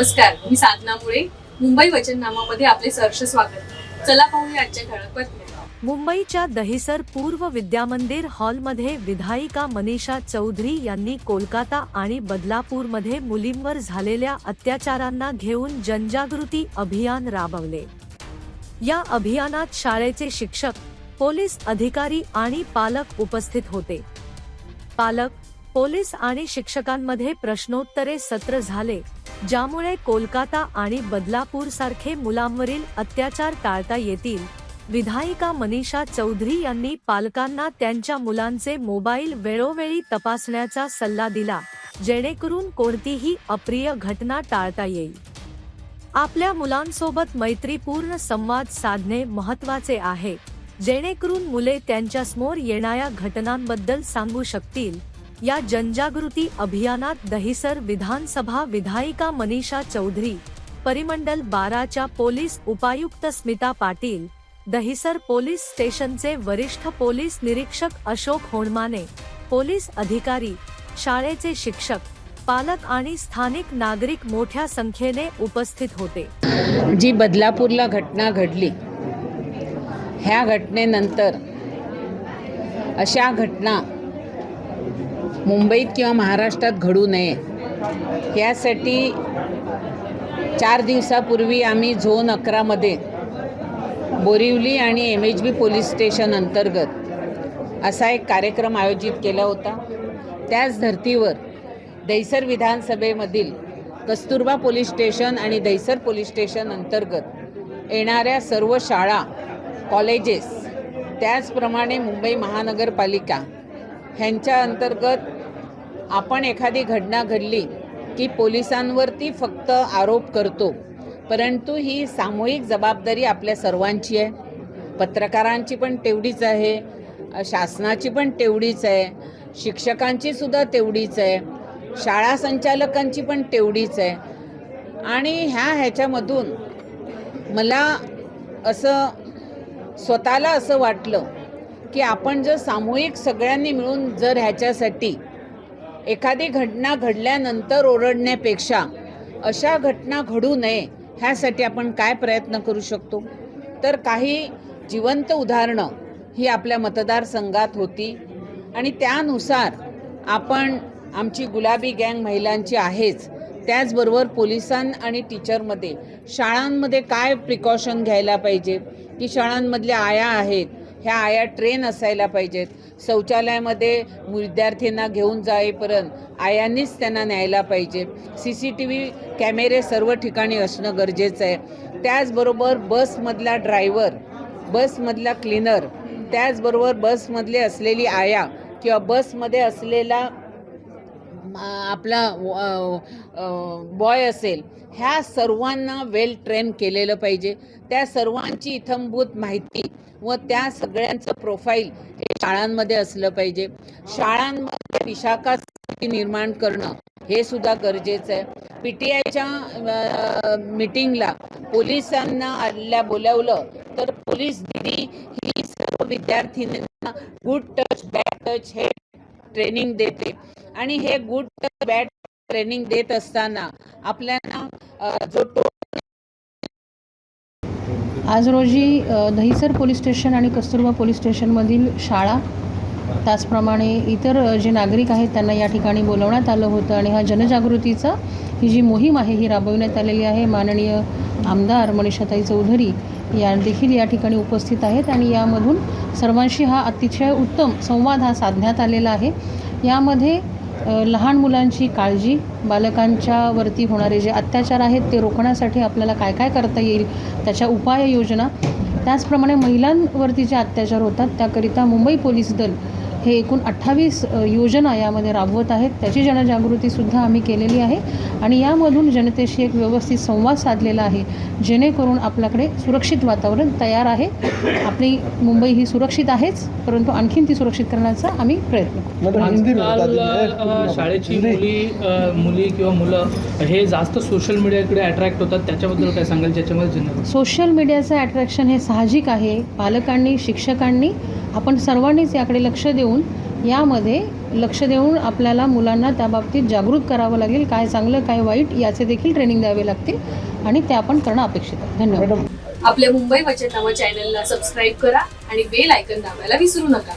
नमस्कार मी साधना मुळे. मुंबई वचननामामध्ये आपले सहर्ष स्वागत. चला पाहूया आजच्या ठळक बातम्या. मुंबईच्या दहिसर पूर्व विद्यामंदिर हॉलमध्ये विधायिका मनीषा चौधरी यांनी कोलकाता आणि बदलापूरमध्ये मुलींवर झालेल्या अत्याचारांना घेऊन जनजागृती अभियान राबवले. या अभियानात शाळेचे शिक्षक पोलीस अधिकारी आणि पालक उपस्थित होते. पालक पोलीस आणि शिक्षकांमध्ये प्रश्नोत्तरे सत्र झाले. ज्यामुळे कोलकाता आणि बदलापूर सारखे मुलांवरील अत्याचार टाळता येतील. विधायिका मनीषा चौधरी यांनी पालकांना त्यांच्या मुलांचे मोबाईल वेळोवेळी तपासण्याचा सल्ला दिला जेणेकरून कोणतीही अप्रिय घटना टाळता येईल. आपल्या मुलांसोबत मैत्रीपूर्ण संवाद साधणे महत्त्वाचे आहे जेणेकरून मुले त्यांच्यासमोर येणाऱ्या घटनांबद्दल सांगू शकतील. या जनजागृती अभियानात दहिसर विधानसभा विधायिका मनीषा चौधरी परिमंडल बाराच्या पोलीस उपायुक्त स्मिता पाटील दहिसर पोलीस स्टेशनचे वरिष्ठ पोलीस निरीक्षक अशोक होणमाने पोलीस अधिकारी शाळेचे शिक्षक पालक आणि स्थानिक नागरिक मोठ्या संख्येने उपस्थित होते. जी बदलापूरला घटना घडली ह्या घटनेनंतर अशा घटना मुंबईत किंवा महाराष्ट्रात घडू नये. यासाठी चार दिवसापूर्वी आम्ही झोन अकरामध्ये बोरिवली आणि M H B police station अंतर्गत असा एक कार्यक्रम आयोजित केला होता. त्याच धर्तीवर दहिसर विधानसभेमधील कस्तुरबा पोलीस स्टेशन आणि दहिसर पोलीस स्टेशन अंतर्गत येणाऱ्या सर्व शाळा कॉलेजेस त्याचप्रमाणे मुंबई महानगरपालिका ह्यांच्या अंतर्गत आपण एखादी घटना घडली की पोलिसांवरती फक्त आरोप करतो परंतु ही सामूहिक जबाबदारी आपल्या सर्वांची आहे. पत्रकारांची पण तेवढीच आहे शासनाची पण तेवढीच आहे शिक्षकांची सुद्धा तेवढीच आहे शाळा संचालकांची पण तेवढीच आहे. आणि ह्या ह्याच्यामधून मला असं स्वतःला असं वाटलं की आपण जर सामूहिक सगळ्यांनी मिळून जर ह्याच्यासाठी एखादी घटना घडल्यानंतर ओरडण्यापेक्षा अशा घटना घडू नये ह्यासाठी आपण काय प्रयत्न करू शकतो? तर काही जिवंत उदाहरणं ही आपल्या मतदारसंघात होती. आणि त्यानुसार आपण आमची गुलाबी गँग महिलांची आहेच. त्याचबरोबर पोलिसां आणि टीचरमध्ये शाळांमध्ये काय प्रिकॉशन घ्यायला पाहिजे? की शाळांमधल्या आया आहेत? ह्या आया ट्रेन असायला पाहिजेत. शौचालयामध्ये विद्यार्थ्यांना घेऊन जाईपर्यंत आयांनीच त्यांना न्यायला पाहिजे सी सी टी व्ही कॅमेरे सर्व ठिकाणी असणं गरजेचं आहे. त्याचबरोबर बसमधला ड्रायव्हर बसमधला क्लीनर त्याचबरोबर बसमधले असलेली आया किंवा बसमध्ये असलेला आपला बॉय असेल ह्या सर्वांना वेल ट्रेन केलेलं पाहिजे. त्या सर्वांची इथंभूत माहिती व त्या सगळ्यांचं प्रोफाईल हे शाळांमध्ये असलं पाहिजे. शाळांमध्ये विशाखा निर्माण करणं हे सुद्धा गरजेचं आहे. पी टी आयच्या पोलिसांना आल्या बोलावलं तर पोलीस दिदी ही सर्व विद्यार्थिनींना गुड टच बॅड टच हे ट्रेनिंग देते. आणि हे गुड बॅड ट्रेनिंग देत असताना आपल्याला जो टो आज रोजी दहिसर पोलीस स्टेशन आणि कस्तुरबा पोलीस स्टेशनमधील शाळा त्याचप्रमाणे इतर जे नागरिक आहेत त्यांना या ठिकाणी बोलवण्यात आलं होतं आणि हा जनजागृतीचा ही जी मोहीम आहे ही राबविण्यात आलेली आहे. माननीय आमदार मनीषाताई चौधरी या देखील या ठिकाणी उपस्थित आहेत आणि यामधून सर्वांशी हा अतिशय उत्तम संवाद हा साधण्यात आलेला आहे. यामध्ये लहान मुलांची काळजी बालकांच्या वरती होणारे जे अत्याचार आहेत ते रोखण्यासाठी आपल्याला काय काय करता येईल त्याच्या उपाययोजना. त्याचप्रमाणे महिलांवरती जे अत्याचार होतात त्याकरिता मुंबई पोलीस दल हे एकूण अठ्ठावीस योजना यामध्ये राबवत आहेत. त्याची जनजागृतीसुद्धा आम्ही केलेली आहे. आणि यामधून जनतेशी एक व्यवस्थित संवाद साधलेला आहे जेणेकरून आपल्याकडे सुरक्षित वातावरण तयार आहे. आपली मुंबई ही सुरक्षित आहेच परंतु आणखीन ती सुरक्षित करण्याचा आम्ही प्रयत्न शाळेची मुली मुली किंवा मुलं हे जास्त सोशल मीडियाकडे अट्रॅक्ट होतात. त्याच्याबद्दल काय सांगाल? ज्याच्यामध्ये सोशल मीडियाचं अट्रॅक्शन हे साहजिक आहे. पालकांनी शिक्षकांनी आपण सर्वांनीच याकडे लक्ष देऊन यामध्ये लक्ष देऊन आपल्याला मुलांना त्याबाबतीत जागृत करावं लागेल. काय चांगलं काय वाईट याचे देखील ट्रेनिंग द्यावे लागतील आणि ते आपण करणं अपेक्षित आहे. धन्यवाद. आपल्या मुंबई वचननामा चॅनलला सबस्क्राईब करा आणि बेल आयकन दाबायला विसरू नका.